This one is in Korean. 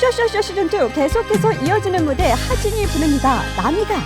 쇼쇼쇼 시즌2 계속해서 이어지는 무대 하진이 부릅니다. 남이가